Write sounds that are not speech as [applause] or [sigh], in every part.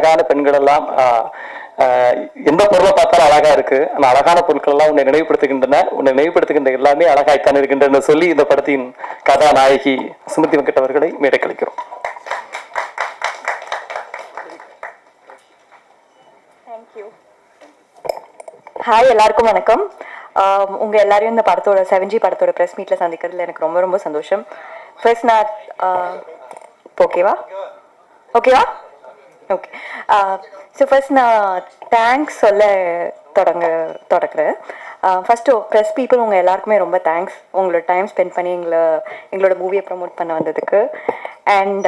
அழகான பெண்கள் எல்லாம் எந்த பொருளை பார்த்தாலும் அழகா இருக்கு. அந்த அழகான பொருட்கள் எல்லாம் உன்னை நினைவுபடுத்துகின்றன. உன்னை நினைவுபடுத்துகின்ற எல்லாமே அழகாய்த்தான் இருக்கின்றன சொல்லி இந்த படத்தின் கதாநாயகி சுமதி வெங்கட் அவர்களை மேடை கழிக்கிறோம் ஹாய் எல்லாருக்கும் வணக்கம். ஆம், உங்க எல்லாரையும் இந்த படத்தோட செவன்ஜி படத்தோட ப்ரெஸ் மீட்ல சந்திக்கிறதுல எனக்கு ரொம்ப ரொம்ப சந்தோஷம். ஃபர்ஸ்ட் நான் ஓகேவா ஓகேவா ஓகே ஸோ ஃபர்ஸ்ட் நான் தேங்க்ஸ் சொல்ல தொடங்க தொடக்கிறேன். ஃபஸ்ட்டு ப்ரெஸ் பீப்புள் உங்கள் எல்லாருக்குமே ரொம்ப தேங்க்ஸ் உங்களோட டைம் ஸ்பெண்ட் பண்ணி எங்களை எங்களோட மூவியை ப்ரமோட் பண்ண வந்ததுக்கு. அண்ட்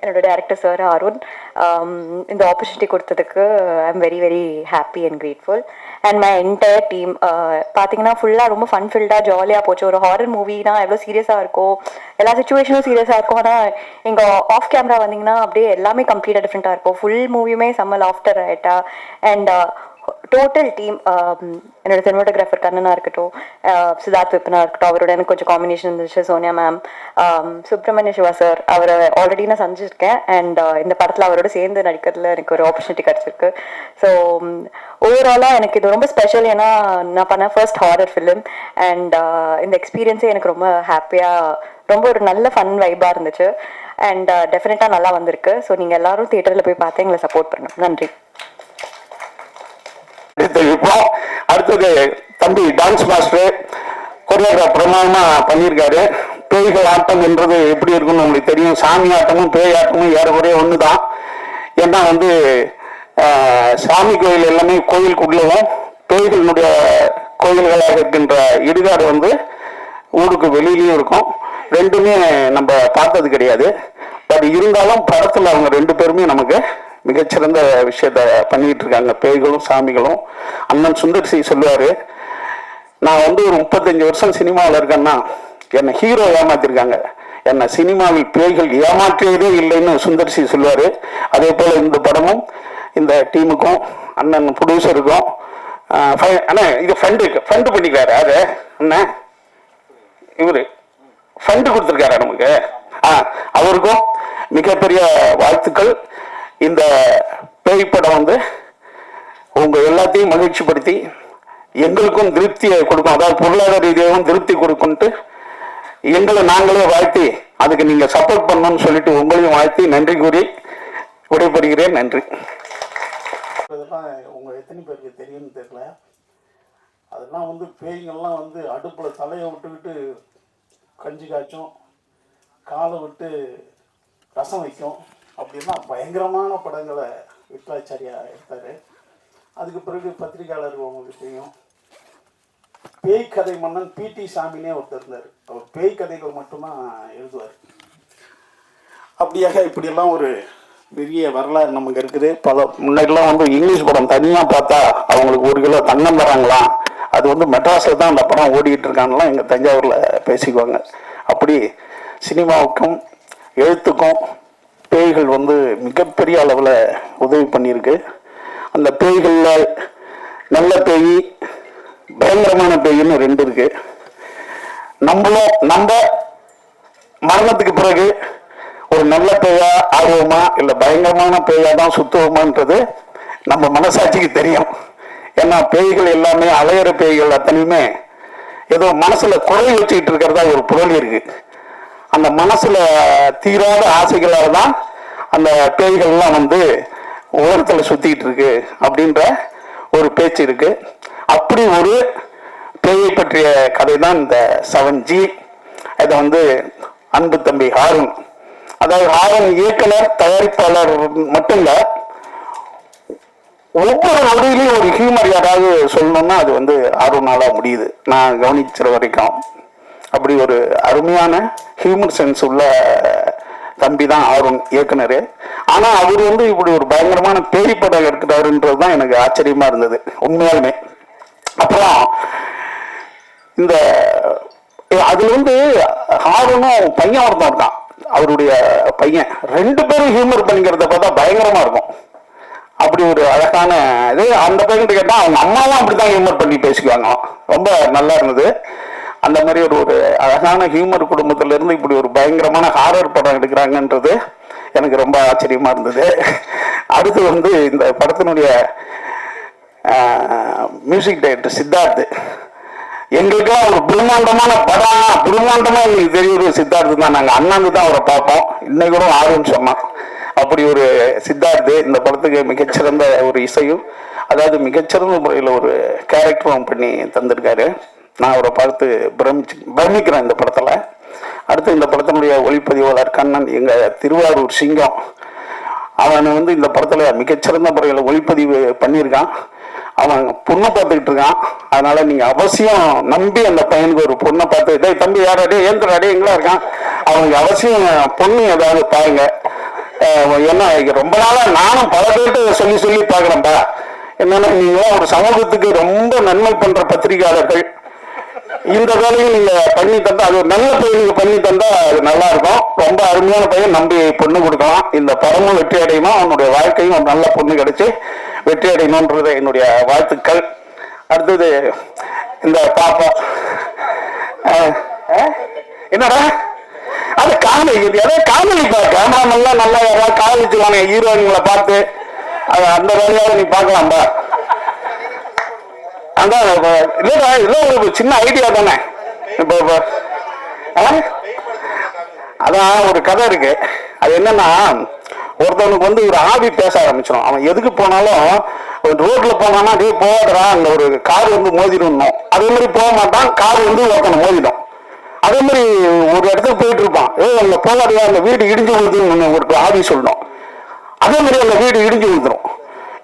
என்னோட டேரக்டர் சார் அருண் இந்த ஆப்பர்ச்சுனிட்டி கொடுத்ததுக்கு I am very very happy and grateful and my entire team பார்த்தீங்கன்னா ஃபுல்லாக ரொம்ப ஃபன் ஃபில்டாக ஜாலியாக போச்சு. ஒரு ஹாரர் மூவினா எவ்வளோ சீரியஸாக இருக்கும் எல்லா சுச்சுவேஷனும் சீரியஸாக இருக்கும் ஆனால் எங்கள் ஆஃப் கேமரா வந்தீங்கன்னா அப்படியே எல்லாமே கம்ப்ளீட்டாக டிஃப்ரெண்ட்டாக இருக்கும். ஃபுல் மூவியுமே செம்ம லாஃப்டர் ஆகிட்டா அண்ட் டோட்டல் டீம் um, என்னோட சினிமாட்டோகிராஃபர் கண்ணனாக இருக்கட்டும் uh, சித்தார்த் விப்பனா இருக்கட்டும் அவரோட எனக்கு கொஞ்சம் காம்பினேஷன் இருந்துச்சு Sonia ma'am um, Subramaniya Siva sir அவரை ஆல்ரெடி நான் சந்திச்சிருக்கேன். அண்ட் uh, இந்த படத்தில் அவரோட சேர்ந்து நடிக்கிறதுல எனக்கு ஒரு ஆப்பர்ச்சுனிட்டி கிடச்சிருக்கு. ஸோ ஓவராலாக எனக்கு இது ரொம்ப ஸ்பெஷல் ஏன்னா நான் பண்ண ஃபர்ஸ்ட் ஹாரர் ஃபிலிம் அண்ட் இந்த எக்ஸ்பீரியன்ஸே எனக்கு ரொம்ப ஹாப்பியாக ரொம்ப ஒரு நல்ல ஃபன் வைபாக இருந்துச்சு. அண்ட் டெஃபினட்டாக uh, நல்லா வந்திருக்கு. ஸோ நீங்கள் எல்லாரும் தியேட்டரில் போய் பார்த்து எங்களை சப்போர்ட் பண்ணணும் நன்றி. தெரிவிப்போம் அடுத்தது தம்பி டான்ஸ் மாஸ்டர் கொரியோகிராஃப் பிரமாணமா பண்ணியிருக்காரு. பேய்கள் ஆட்டம் என்றது எப்படி இருக்கும்னு உங்களுக்கு தெரியும். சாமி ஆட்டமும் பேய் ஆட்டமும் ஏறக்குறைய ஒன்று தான் ஏன்னா வந்து சாமி கோயில் எல்லாமே கோயிலுக்குள்ளவும் பேய்களினுடைய கோயில்களாக இருக்கின்ற இடுகாடு வந்து ஊருக்கு வெளியிலையும் இருக்கும். ரெண்டுமே நம்ம பார்த்தது கிடையாது. பட் இருந்தாலும் படத்தில் அவங்க ரெண்டு பேருமே நமக்கு மிகச்சிறந்த விஷயத்த பண்ணிட்டு இருக்காங்க பேய்களும் சாமிகளும். அண்ணன் சுந்தர் சி சொல்லுவாரு நான் வந்து ஒரு முப்பத்தஞ்சு வருஷம் சினிமாவில் இருக்கேன்னா என்னை ஹீரோ ஏமாத்திருக்காங்க. என்னை சினிமாவில் பேய்கள் ஏமாற்றியதே இல்லைன்னு சுந்தர் சி சொல்லுவார். அதே போல் இந்த படமும் இந்த டீமுக்கும் அண்ணன் ப்ரொடியூசருக்கும் அண்ணா இது ஃபண்டு ஃபண்டு பண்ணிக்கிறாரு. அது அண்ணன் இவர். ஃபண்டு கொடுத்துருக்காரு நமக்கு. ஆ அவருக்கும் மிகப்பெரிய வாழ்த்துக்கள். இந்த பேய் படம் வந்து உங்க எல்லாத்தையும் மகிழ்ச்சிப்படுத்தி எங்களுக்கும் திருப்தியை கொடுக்கும் அதாவது பொருளாதார ரீதியாகவும் திருப்தி கொடுக்கும்ட்டு எங்களை நாங்களே வாழ்த்தி அதுக்கு நீங்க சப்போர்ட் பண்ணணும்னு சொல்லிட்டு உங்களையும் வாழ்த்தி நன்றி கூறி விடைபெறுகிறேன். நன்றி. இதெல்லாம் உங்க எத்தனை பேருக்கு தெரியும்னு தெரியல. அதெல்லாம் வந்து பேய்கள்லாம் வந்து அடுப்புல தலையை விட்டுக்கிட்டு கஞ்சி காய்ச்சும் காலை விட்டு ரசம் வைக்கும். அப்படின்னா பயங்கரமான படங்களை விட்லாச்சாரியா எடுத்தார். அதுக்கு பிறகு பத்திரிகையாளர் உங்களுக்கு தெரியும் பேய் கதை மன்னன் பிடி சாமினே ஒருத்தர் இருந்தார். அவர் பேய் கதைகள் மட்டும்தான் எழுதுவார். அப்படியாக இப்படியெல்லாம் ஒரு பெரிய வரலாறு நமக்கு இருக்குது. பல முன்னாடிலாம் வந்து இங்கிலீஷ் படம் தனியாக பார்த்தா அவங்களுக்கு ஒரு கிலோ தங்கம் தராங்களாம் அது வந்து மெட்ராஸில் தான் அந்த படம் ஓடிக்கிட்டு இருக்காங்கலாம் எங்கள் தஞ்சாவூரில் பேசிக்குவாங்க. அப்படி சினிமாவுக்கும் எழுத்துக்கும் பேய்கள் வந்து மிகப்பெரிய அளவில் உதவி பண்ணியிருக்கு. அந்த பேய்களில் நல்ல பேய் பயங்கரமான பேய்ன்னு ரெண்டு இருக்கு. நம்மளும் நம்ம மரணத்துக்கு பிறகு ஒரு நல்ல பேயா ஆர்வமா இல்லை பயங்கரமான பேயா தான் சுத்துவோமான்றது நம்ம மனசாட்சிக்கு தெரியும். ஏன்னா பேய்கள் எல்லாமே அலையிற பேய்கள் அத்தனையுமே ஏதோ மனசுல குறை வச்சுக்கிட்டு இருக்கிறதா ஒரு புரளி இருக்கு. அந்த மனசுல தீராத ஆசைகளால தான் அந்த பேய்கள்லாம் வந்து உலகத்துல சுத்திக்கிட்டு இருக்கு அப்படின்ற ஒரு பேச்சு இருக்கு. அப்படி ஒரு பேயை பற்றிய கதை தான் இந்த செவன் ஜி இதை வந்து அன்பு தம்பி ஹாரன். அதாவது ஹாரன் இயக்குனர் தயாரிப்பாளர் மட்டும் இல்லை ஒவ்வொரு நொடியிலையும் ஒரு ஹியூமர் யாராவது சொல்லணும்னா அது வந்து ஆர்வனால முடியுது. நான் கவனிச்சிற வரைக்கும். அப்படி ஒரு அருமையான ஹியூமர் சென்ஸ் உள்ள தம்பி தான் ஆர்வம் இயக்குனர். ஆனால் அவர் வந்து இப்படி ஒரு பயங்கரமான பேய் படம் எடுக்கிறாருன்றது தான் எனக்கு ஆச்சரியமாக இருந்தது உண்மையாலுமே. அப்புறம் இந்த அதுல வந்து ஹாரனும் பையன் ஒருத்தன் இருக்கான் அவருடைய பையன். ரெண்டு பேரும் ஹியூமர் பண்ணிக்கிறத பார்த்தா பயங்கரமா இருக்கும். அப்படி ஒரு அழகான இது அந்த பையன் கேட்டா அவங்க அம்மாவும் அப்படித்தான் ஹியூமர் பண்ணி பேசிக்குவாங்க ரொம்ப நல்லா இருந்தது. அந்த மாதிரி ஒரு ஒரு அழகான ஹியூமர் குடும்பத்திலேருந்து இப்படி ஒரு பயங்கரமான ஹாரர் படம் எடுக்கிறாங்கன்றது எனக்கு ரொம்ப ஆச்சரியமாக இருந்தது. அடுத்து வந்து இந்த படத்தினுடைய மியூசிக் டைரக்டர் சித்தார்த். எங்களுக்கெல்லாம் ஒரு பிரம்மாண்டமான படம் பிரம்மாண்டமாக எங்களுக்கு தெரியுது சித்தார்த்து தான். நாங்கள் அண்ணாந்து தான் அவரை பார்ப்போம். இன்னைக்கு கூட ஆர்வம் சொன்னோம் அப்படி ஒரு சித்தார்த்து இந்த படத்துக்கு மிகச்சிறந்த ஒரு இசையும் அதாவது மிகச்சிறந்த முறையில் ஒரு கேரக்டரும் பண்ணி தந்திருக்காரு. நான் அவரை பார்த்து பிரமிச்சு பிரமிக்கிறேன் இந்த படத்தில். அடுத்து இந்த படத்தினுடைய ஒளிப்பதிவாளர் கண்ணன் எங்கள் திருவாரூர் சிங்கம் அவன் வந்து இந்த படத்தில் மிகச்சிறந்த முறையில் ஒளிப்பதிவு பண்ணியிருக்கான். அவன் பொண்ணை பார்த்துக்கிட்டு இருக்கான். அதனால நீங்கள் அவசியம் நம்பி அந்த பையனுக்கு ஒரு பொண்ணை பார்த்து டேய் தம்பி யாராடே ஏந்திராடே எங்களா இருக்கான்? அவனுக்கு அவசியம் பொண்ணு ஏதாவது பாருங்க. என்ன ஏன்னா ரொம்ப நாளாக நானும் பல பேர்கிட்ட சொல்லி சொல்லி பார்க்குறேன்ப்பா என்னன்னா நீங்க ஒரு சமூகத்துக்கு ரொம்ப நன்மை பண்ணுற பத்திரிகையாளர்கள் இந்த வேலையும் நீங்க பண்ணி தந்தா அது ஒரு நல்ல பையனுக்கு பண்ணி தந்தா அது நல்லா இருக்கும் ரொம்ப அருமையான பையன் நம்பி பொண்ணு கொடுக்கலாம். இந்த படமும் வெற்றி அடையணும் அவனுடைய வாழ்க்கையும் ஒரு நல்ல பொண்ணு கிடைச்சி வெற்றி அடையணும்ன்றது என்னுடைய வாழ்த்துக்கள். அடுத்தது இந்த பாப்பா. என்னடா? அது காமெடி இது ஏதோ காமெடி பா. கேமராமெல்லாம் நல்லா யாராவது காதலிச்சுவாங்க ஹீரோயின்களை பார்த்து. அது அந்த வேலையாவது நீ பார்க்கலாம்பா? அதான் இப்ப இல்லடா ஒரு சின்ன ஐடியா தானே? இப்போ இப்போ அதான் ஒரு கதை இருக்கு. அது என்னன்னா ஒருத்தவனுக்கு வந்து ஒரு ஆவி பேச ஆரம்பிச்சிடும். அவன் எதுக்கு போனாலும் ரோட்ல போனானா டே போகாதடா அந்த ஒரு கார் வந்து மோதிடணும் அதே மாதிரி போக மாட்டான் கார் வந்து ஒருத்தனை மோதிடும். அதே மாதிரி ஒரு இடத்துக்கு போயிட்டு இருப்பான். ஏ அங்க போகாதயா அந்த வீடு இடிஞ்சு விழுதுன்னு ஒரு ஆவி சொல்லணும் அதே மாதிரி அந்த வீடு இடிஞ்சு விழுந்துடும்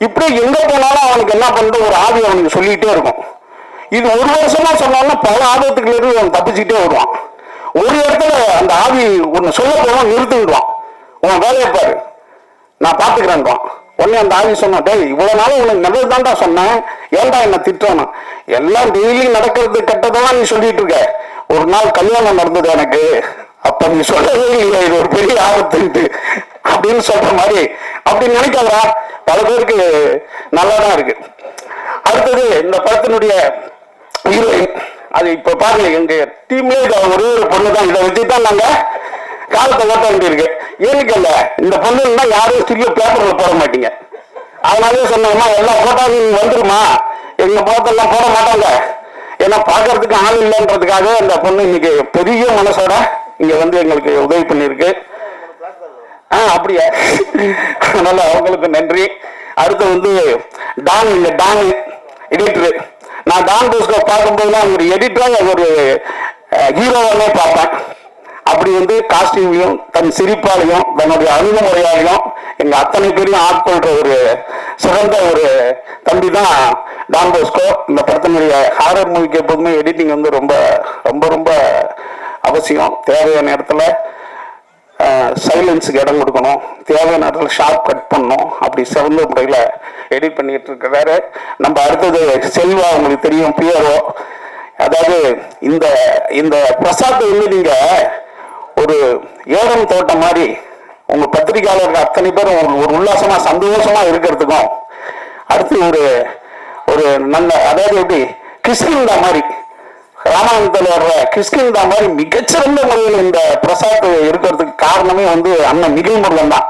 இப்படி எங்க போனாலும் அவனுக்கு என்ன பண்ணுறது ஒரு ஆவி அவனுக்கு சொல்லிக்கிட்டே இருக்கும். இது ஒரு வருஷமா சொன்னாலும் பல ஆபத்துக்குள்ள இருந்து அவன் தப்பிச்சுக்கிட்டே வருவான். ஒரு இடத்துல அந்த ஆவி ஒன்று சொல்ல போவான் நிறுத்திடுவான். உன் வேலையை பாரு. நான் பாத்துக்கிறேன்றான் உடனே அந்த ஆவி சொன்னான் டேய் இவ்வளோ நாள் உனக்கு நல்லது தான்டா சொன்னேன். ஏன்டா என்ன திட்டுறானா? எல்லாம் டெய்லி நடக்கிறது கெட்டதான் நீ சொல்லிட்டு இருக்க. ஒரு நாள் கல்யாணம் நடந்தது எனக்கு. அப்ப நீ சொல்லவே இல்லை இது ஒரு பெரிய ஆபத்துன்ட்டு. அப்படின்னு சொல்ற மாதிரி. அப்படின்னு நினைக்காதா பல பேருக்கு நல்லா தான் இருக்கு. அடுத்தது இந்த படத்தினுடைய ஹீரோயின் அது இப்ப பாருங்க எங்க டீம்லயே இது ஒரே ஒரு பொண்ணு தான் இதை வச்சு தான் நாங்க காலத்தை ஓட்ட வேண்டியிருக்கு. ஏன்னு இல்ல இந்த பொண்ணுன்னா யாரும் சிறிய பேப்பர்ல போட மாட்டீங்க. அதனாலே சொன்னோம்மா எல்லா போட்டோவும் வந்துருமா? எங்க போட்டெல்லாம் போட மாட்டாங்க. ஏன்னா பாக்குறதுக்கு ஆள் இல்லைன்றதுக்காக இந்த பொண்ணு இன்னைக்கு பெரிய மனசோட இங்க வந்து எங்களுக்கு உதவி பண்ணியிருக்கு. ஆ அப்படியா? அதனால அவங்களுக்கு நன்றி. அடுத்து வந்து டான் இந்த டான் எடிட்டர் நான் டான் போஸ்கோ பார்க்கும்போதுலாம் ஒரு எடிட்டரா ஒரு ஹீரோவானே பார்ப்பேன். அப்படி வந்து காஸ்டியூம்லையும் தன் சிரிப்பாலையும் தன்னுடைய அணுகுமுறையாலையும் எங்க அத்தனை பேரையும் ஆட்கொள்ற ஒரு சிறந்த ஒரு தம்பி தான் டான் போஸ்கோ இந்த படத்தினுடைய ஹாரர் மூவிக்கு எப்போதுமே எடிட்டிங் வந்து ரொம்ப ரொம்ப ரொம்ப அவசியம். தேவையான இடத்துல சைலன்ஸுக்கு இடம் கொடுக்கணும். தேவையான இடத்துல ஷார்ப் கட் பண்ணணும். அப்படி சிறந்த முறையில் எடிட் பண்ணிக்கிட்டு இருக்கிறாரு நம்ம அடுத்தது செல்வா உங்களுக்கு தெரியும் பியரோ அதாவது இந்த இந்த பிரசாத்தை வந்து நீங்கள் ஒரு ஏடம் தோட்டம் மாதிரி உங்கள் பத்திரிகையாளர்கள் அத்தனை பேரும் ஒரு- ஒரு சந்தோஷமாக இருக்கிறதுக்கும் அடுத்து ஒரு ஒரு நல்ல அதாவது எப்படி கிறிஸ்டின்டா மாதிரி ராமாயணத்தில் வர்ற கிறிஸ்டின்டா மாதிரி மிகச்சிறந்த முறையில் இந்த பிரசாத் இருக்கிறதுக்கு காரணமே வந்து அண்ணன் நிகழ்முருகன் தான்.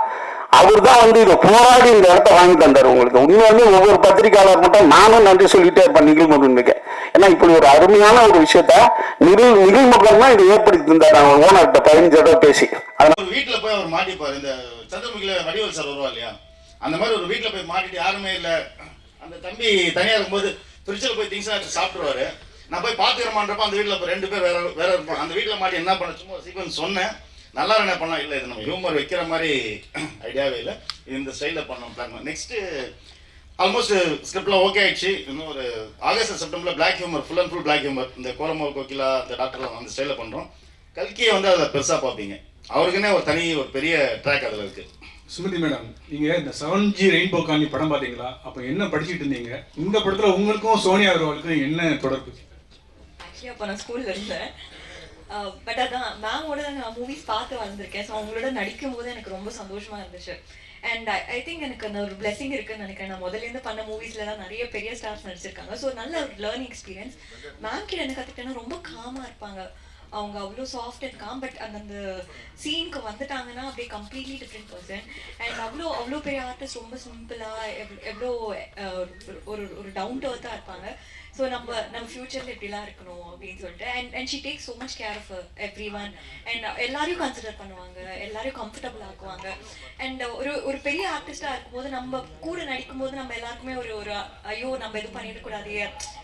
அவர் தான் வந்து இதை போராடி இந்த இடத்த வாங்கி தந்தார் உங்களுக்கு. உண்மையாலுமே ஒவ்வொரு பத்திரிகையாளர் மட்டும் நானும் நன்றி சொல்லிட்டே இருப்பேன் நிகழ்முருகனுக்கு ஏன்னா இப்படி ஒரு அருமையான ஒரு விஷயத்த நிகில் நிகில் முருகன் தான் இதை ஏற்படுத்தி தந்தார். நான் ஓனர்கிட்ட பதினஞ்சு தடவை பேசி. அதனால வீட்டில் போய் அவர் மாட்டிப்பார். இந்த சந்திரமுகில வடிவல் சார் வருவா இல்லையா? அந்த மாதிரி ஒரு வீட்டில் போய் மாட்டிட்டு யாருமே இல்லை. அந்த தம்பி தனியாக இருக்கும்போது திருச்சியில் போய் திங்ஸ் சாப்பிட்டுருவாரு. நான் போய் பார்த்துக்கிறமான்றப்ப அந்த வீட்டில் இப்போ ரெண்டு பேர் வேற வேற இருப்பாங்க. அந்த வீட்டில் மாட்டி என்ன பண்ண சும்மா சீக்வன்ஸ் சொன்னேன். நல்லா என்ன பண்ணலாம். இல்லை இது நம்ம ஹியூமர் வைக்கிற மாதிரி ஐடியாவே இல்லை. இந்த ஸ்டைலில் பண்ணோம் பிளான் நெக்ஸ்ட்டு ஆல்மோஸ்ட் ஸ்கிரிப்டில் ஓகே ஆயிடுச்சு. இன்னும் ஒரு ஆகஸ்ட் செப்டம்பரில் black humour full and full black humour இந்த கோலமோ கோகிலா இந்த டாக்டர்லாம் அந்த ஸ்டைலில் பண்ணுறோம் கல்கியை வந்து அதை பெருசாக பார்ப்பீங்க. அவருக்குன்னே ஒரு தனி ஒரு பெரிய ட்ராக் அதில் இருக்குது சுமதி மேடம் நீங்க இந்த செவன் ஜி ரெயின்போ காணி படம் பாத்தீங்களா அப்ப என்ன படிச்சுட்டு இருந்தீங்க? இந்த படத்துல உங்களுக்கும் சோனியா அகர்வாலுக்கும் என்ன தொடர்பு? ஆக்சுவலி அப்போ நான் ஸ்கூலில் இருந்தேன். பட் அதான் மேமோட நான் மூவிஸ் பார்த்து வளர்ந்துருக்கேன் ஸோ அவங்களோட நடிக்கும் போது எனக்கு ரொம்ப சந்தோஷமா இருந்துச்சு. அண்ட் ஐ திங்க் எனக்கு அந்த ஒரு பிளெஸிங் இருக்குன்னு நினைக்கிறேன். நான் முதல்லேருந்து பண்ண மூவிஸ்லலாம் நிறைய பெரிய ஸ்டார்ஸ் நடிச்சிருக்காங்க. ஸோ நல்ல ஒரு லேர்னிங் எக்ஸ்பீரியன்ஸ் மேம் கிட்ட என்ன கற்றுக்கிட்டேன்னா ரொம்ப காமாக இருப்பாங்க. அவங்க அவ்வளோ சாஃப்ட் அண்ட் காம் பட் அந்த அந்த சீனுக்கு வந்துட்டாங்கன்னா அப்படியே கம்ப்ளீட்லி டிஃப்ரெண்ட் பர்சன் அண்ட் அவ்வளோ அவ்வளோ பெரிய ஆர்டிஸ்ட் ரொம்ப சிம்பிளாக எவ்வளோ ஒரு ஒரு டவுன் டு அர்த்தாக இருப்பாங்க. ஸோ நம்ம நம்ம ஃப்யூச்சரில் எப்படிலாம் இருக்கணும் அப்படின்னு சொல்லிட்டு and and she take so much care of every one and எல்லாரையும் கன்சிடர் பண்ணுவாங்க எல்லாரையும் கம்ஃபர்டபுள் ஆக்குவாங்க. அண்ட் ஒரு ஒரு பெரிய ஆர்டிஸ்டாக இருக்கும்போது நம்ம கூட நடிக்கும்போது நம்ம எல்லாருக்குமே ஒரு ஒரு ஐயோ நம்ம எதுவும் பண்ணிடக்கூடாது.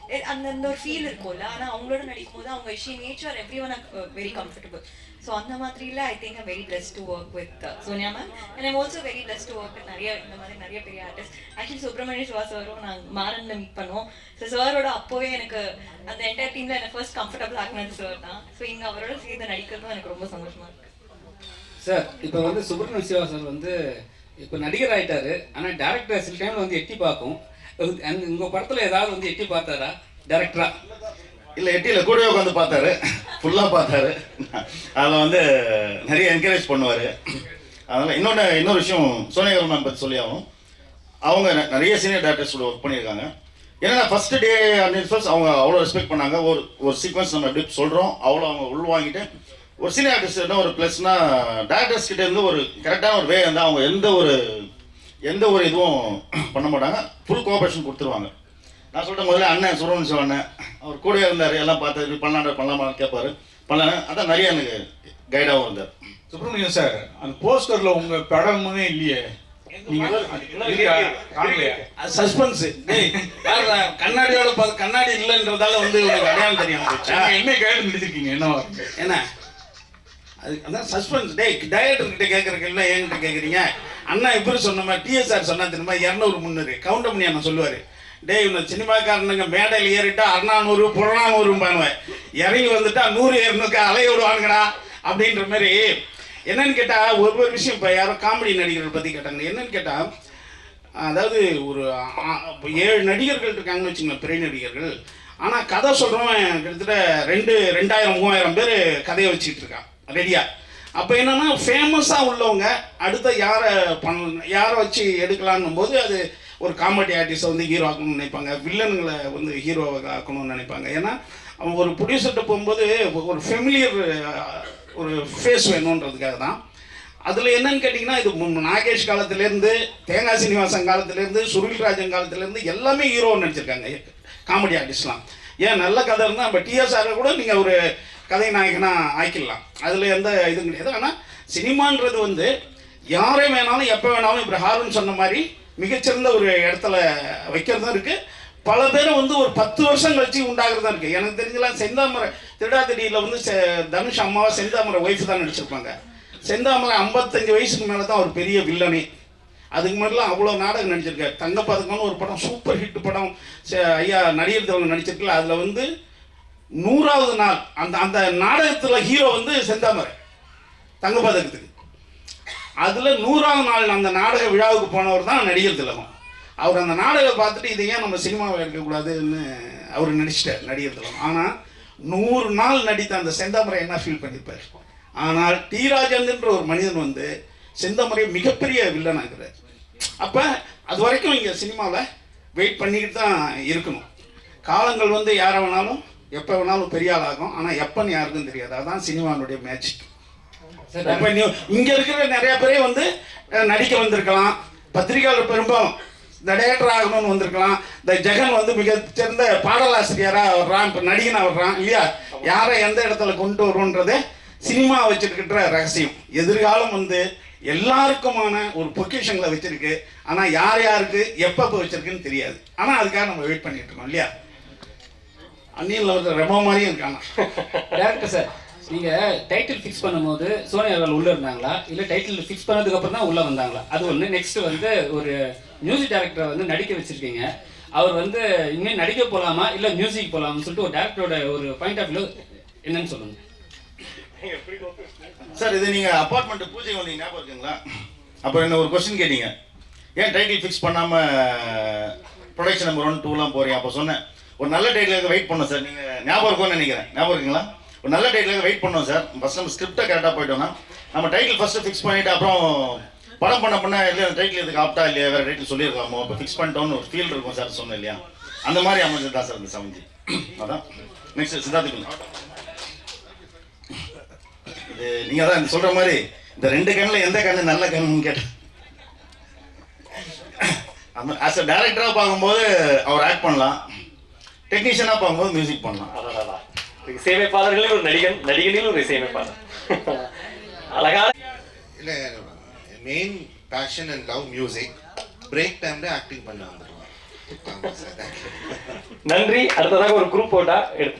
எ- அந்த அந்த ஒரு ஃபீல் இருக்கும்ல. ஆனால் அவங்களோட நடிக்கும்போது அவங்க she nature every one very comfortable so அந்த மாதிரில I think very plus to work with Sonia ma'am and I'm also very plus to work with நிறைய இந்த மாதிரி நிறைய பெரிய ஆர்டிஸ்ட் ஆக்சுவலி சுப்பிரமணிய சிவா சாரும் நாங்கள் மாறன்ல மீட் பண்ணோம் ஸோ சாரோட அப்போவே எனக்கு அந்த என்டையர் டீமில் எனக்கு ஃபர்ஸ்ட் கம்ஃபர்டபுள் ஆகினது சார் தான். ஸோ இங்கே அவரோட சேர்ந்து நடிக்கிறதும் எனக்கு ரொம்ப சந்தோஷமா இருக்கு. சார் இப்போ வந்து சுப்பிரமணிய சிவா சார் வந்து இப்போ நடிகர் ஆயிட்டாரு. ஆனால் டேரக்டர் சில டைம்ல வந்து எட்டி பார்க்கும். அந்த உங்கள் படத்தில் ஏதாவது வந்து எட்டி பார்த்தாரா? டேரக்டரா இல்லை எட்டியில் கூடவே உட்காந்து பார்த்தாரு. ஃபுல்லாக பார்த்தாரு. அதில் வந்து நிறைய என்கரேஜ் பண்ணுவார். அதனால் இன்னொன்று இன்னொரு விஷயம் சோனியா மேம் பற்றி சொல்லி ஆகும் அவங்க நிறைய சீனியர் டேரக்டர்ஸ் கூட ஒர்க் பண்ணியிருக்காங்க. ஏன்னா ஃபர்ஸ்ட் டே அண்ட் ஃபர்ஸ்ட் அவங்க அவ்வளோ ரெஸ்பெக்ட் பண்ணாங்க. ஒரு ஒரு சீக்வன்ஸ் நம்ம எப்படி சொல்கிறோம் அவ்வளோ அவங்க உள் வாங்கிட்டு ஒரு சீனியர் ஆர்டிஸ்ட் என்ன ஒரு ப்ளஸ்னா டேரக்டர்ஸ் கிட்ட இருந்து ஒரு கரெக்டான ஒரு வே இருந்தால் அவங்க எந்த ஒரு எந்த ஒரு இதுவும் பண்ண மாட்டாங்க. ஃபுல் கோஆப்ரேஷன் கொடுத்துருவாங்க. நான் சொல்லிட்டேன் முதல்ல அண்ணன் சுரவன் சிவ அண்ணன் அவர் கூட இருந்தார் எல்லாம் பார்த்து இப்படி பண்ணலாம்டா பண்ணலாமா கேட்பாரு. பண்ணலாம் அதான் நிறைய எனக்கு கைடாகவும் இருந்தார். சுப்பிரமணியம் சார் அந்த போஸ்டர்ல உங்க படமுமே இல்லையே. சஸ்பென்ஸ் கண்ணாடியோட பார்த்து கண்ணாடி இல்லைன்றதால வந்து உனக்கு அடையாளம் தெரியாம என்ன கேட்டு நடிச்சிருக்கீங்க என்னவா என்ன? அது அதான் சஸ்பென்ஸ் டேய் டைரக்டர் கிட்ட கேட்கறதுல என்கிட்ட கேட்குறீங்க அண்ணா இப்படி சொன்ன மாதிரி டிஎஸ்ஆர் சொன்னா தெரியுமா? இரநூறு முந்நூறு. கவுண்ட் பண்ணி அண்ணன் சொல்லுவார். டேய் இவனை சினிமாக்காரனுங்க மேடையில் ஏறிட்டா அறுநானூறு புறநானூறும்பானுவேன் இறங்கி வந்துட்டா நூறு இரநூறுக்கு அலைய விடுவானுங்கடா அப்படின்ற மாதிரி. என்னன்னு கேட்டால் ஒரு ஒரு விஷயம் இப்போ யாரோ காமெடி நடிகர்கள் பற்றி கேட்டாங்க. என்னன்னு கேட்டால் அதாவது ஒரு ஏழு நடிகர்கள் இருக்காங்கன்னு வச்சுக்கோங்க பெரிய நடிகர்கள். ஆனால் கதை சொல்கிறவன் கிட்டத்தட்ட ரெண்டு ரெண்டாயிரம் மூவாயிரம் பேர் கதையை வச்சுக்கிட்டு இருக்கான் ரெடியாக அப்போ என்னென்னா ஃபேமஸாக உள்ளவங்க அடுத்த யாரை பண்ண யாரை வச்சு எடுக்கலான்னும் போது அது ஒரு காமெடி ஆர்டிஸ்ட்டை வந்து ஹீரோ ஆக்கணும்னு நினைப்பாங்க. வில்லனுங்களை வந்து ஹீரோவாக ஆக்கணும்னு நினைப்பாங்க. ஏன்னா அவன் ஒரு ப்ரொடியூசர்கிட்ட போகும்போது ஒரு ஃபெமிலியர் ஒரு ஃபேஸ் வேணுன்றதுக்காக தான். அதில் என்னன்னு கேட்டிங்கன்னா இது நாகேஷ் காலத்துலேருந்து தேங்காய் சீனிவாசன் காலத்துலேருந்து சுருள்ராஜன் காலத்துலேருந்து எல்லாமே ஹீரோ நடிச்சிருக்காங்க காமெடி ஆர்டிஸ்ட்லாம் ஏன்? நல்ல கதை இருந்தால் நம்ம டிஎஸ்ஆரை கூட நீங்கள் ஒரு கதை நாயகனாக ஆக்கிடலாம். அதில் எந்த இதுவும் கிடையாது. ஆனால் சினிமான்றது வந்து யாரை வேணாலும் எப்போ வேணாலும் இப்போ ஹாருன்னு சொன்ன மாதிரி மிகச்சிறந்த ஒரு இடத்துல வைக்கிறதும் இருக்குது பல பேரும் வந்து ஒரு பத்து வருஷம் கழிச்சு உண்டாகிறதா இருக்குது எனக்கு தெரிஞ்சலாம் செந்தாமரை திருடாதிரியில் வந்து செ- தனுஷ் அம்மாவை செந்தாமரை ஒய்ஃப் தான் நடிச்சிருப்பாங்க. செந்தாமரை ஐம்பத்தஞ்சு வயசுக்கு மேலே தான் ஒரு பெரிய வில்லனே. அதுக்கு முன்னாடிலாம் அவ்வளோ நாடகம் நடிச்சிருக்காரு. தங்கப்பதக்கம்னு ஒரு படம் சூப்பர் ஹிட் படம் ஐயா நடிகர் தேவன் நடிச்சிருக்கல அதில் வந்து நூறாவது நாள் அந்த அந்த நாடகத்தில் ஹீரோ வந்து செந்தாமரை. தங்கப்பதக்கத்துக்கு. அதில் நூறாவது நாள் அந்த நாடக விழாவுக்கு போனவர் தான் நடிகர் திலகம். அவர் அந்த நாடகம் பார்த்துட்டு இதை ஏன் நம்ம சினிமாவில் எடுக்கக்கூடாதுன்னு அவர் நடிச்சிட்டார் நடிகர் திலகம். ஆனால் நூறு நாள் நடித்த அந்த செந்தாமரை என்ன ஃபீல் பண்ணியிருப்பார் ஆனால் டி. ராஜேந்திரன்ற ஒரு மனிதன் வந்து செந்தாமரை மிகப்பெரிய வில்லனாகிறார் அப்போ அது வரைக்கும் இங்கே சினிமாவில் வெயிட் பண்ணிக்கிட்டு தான் இருக்கணும். காலங்கள் வந்து யாரை வேணாலும் எப்போ வேணாலும் பெரிய ஆளாகும். ஆனால் எப்போன்னு யாருக்கும் தெரியாது. அதுதான் சினிமாவினுடைய மேஜிக் சார் இப்ப நீ இங்க இருக்கிற நிறைய பேரே வந்து நடிக்க வந்திருக்கலாம். பத்திரிகையாளர் பெரும்பாலும் இந்த டேரக்டர் ஆகணும்னு வந்திருக்கலாம். இந்த ஜெகன் வந்து மிகச்சிறந்த பாடலாசிரியரா வர்றான் இப்போ நடிகனா வர்றான் இல்லையா? யாரை எந்த இடத்துல கொண்டு வரும்ன்றது சினிமா வச்சிருக்கிற ரகசியம். எதிர்காலம் வந்து எல்லாருக்குமான ஒரு பொக்கிஷங்களை வச்சிருக்கு. ஆனால் யார் யாருக்கு எப்பப்ப வச்சிருக்குன்னு தெரியாது. ஆனா அதுக்காக நம்ம வெயிட் பண்ணிட்டு இருக்கோம் இல்லையா? அந்நியில் ரொம்ப மாதிரியும் இருக்காங்க. [laughs] டேரக்டர் சார் நீங்க டைட்டில் ஃபிக்ஸ் பண்ணும்போது சோனியா அவர்கள் உள்ள இருந்தாங்களா? இல்ல டைட்டில் ஃபிக்ஸ் பண்ணதுக்கு அப்புறம் தான் உள்ள வந்தாங்களா? அது ஒன்று நெக்ஸ்ட் வந்து ஒரு மியூசிக் டைரக்டரை வந்து நடிக்க வச்சிருக்கீங்க. அவர் வந்து இனிமேல் நடிக்க போலாமா? இல்ல மியூசிக் போலாம்னு சொல்லிட்டு ஒரு டேரக்டரோட ஒரு பாயிண்ட் ஆஃப் வியூ என்னன்னு சொல்லுங்க. சார் இது நீங்கள் அப்பார்ட்மெண்ட் பூஜை வந்தீங்க ஞாபகம் இருக்குங்களா? அப்புறம் என்ன ஒரு கொஸ்டின் கேட்டீங்க. ஏன் டைட்டில் ஃபிக்ஸ் பண்ணாமல் ப்ரொடக்ஷன் நம்பர் ஒன் டூலாம் போறீங்க? அப்போ சொன்னேன். ஒரு நல்ல டைட்டில் வெயிட் பண்ணோம் சார். நீங்கள் ஞாபகம் இருக்கும்னு நினைக்கிறேன். ஞாபகம் இருக்குங்களா? ஒரு நல்ல டைட்டிலுக்கு வெயிட் பண்ணோம் சார் ஃபஸ்ட் நம்ம ஸ்கிரிப்டை கரெக்டாக போயிட்டோம்னா நம்ம டைட்டில் ஃபஸ்ட்டு ஃபிக்ஸ் பண்ணிவிட்டு அப்புறம் படம் பண்ண பண்ண இல்லை டைட்டில் இதுக்கு ஆப்டா இல்லையா வேறு டைட்டில் சொல்லியிருக்காமோ இப்போ ஃபிக்ஸ் பண்ணிட்டோம்னு ஒரு ஃபீல் இருக்கும் சார் சொன்னேன் இல்லையா? அந்த மாதிரி அமைஞ்சது தான் சார் இந்த சமைஞ்சி அதான். நெக்ஸ்ட் சித்தார்த்துக்கு இது நீங்கள் தான் சொல்கிற மாதிரி இந்த ரெண்டு கண்ணில் எந்த கண்ணு நல்ல கண்ணுன்னு கேட்டேன் அந்த ஆஸ் அ டேரக்டராக பார்க்கும்போது அவர் ஆக்ட் பண்ணலாம். டெக்னீஷியனாக பார்க்கும்போது மியூசிக் பண்ணலாம். அதான் இசையமைப்பாளர்களில் ஒரு நடிகன் நடிகனில் ஒரு இசையமைப்பாளர். அழகான இல்லை main passion and love music break டைமில் ஆக்டிங் பண்ண தேங்க்யூ நன்றி. அடுத்ததாக ஒரு குரூப் போட்டா எடுத்து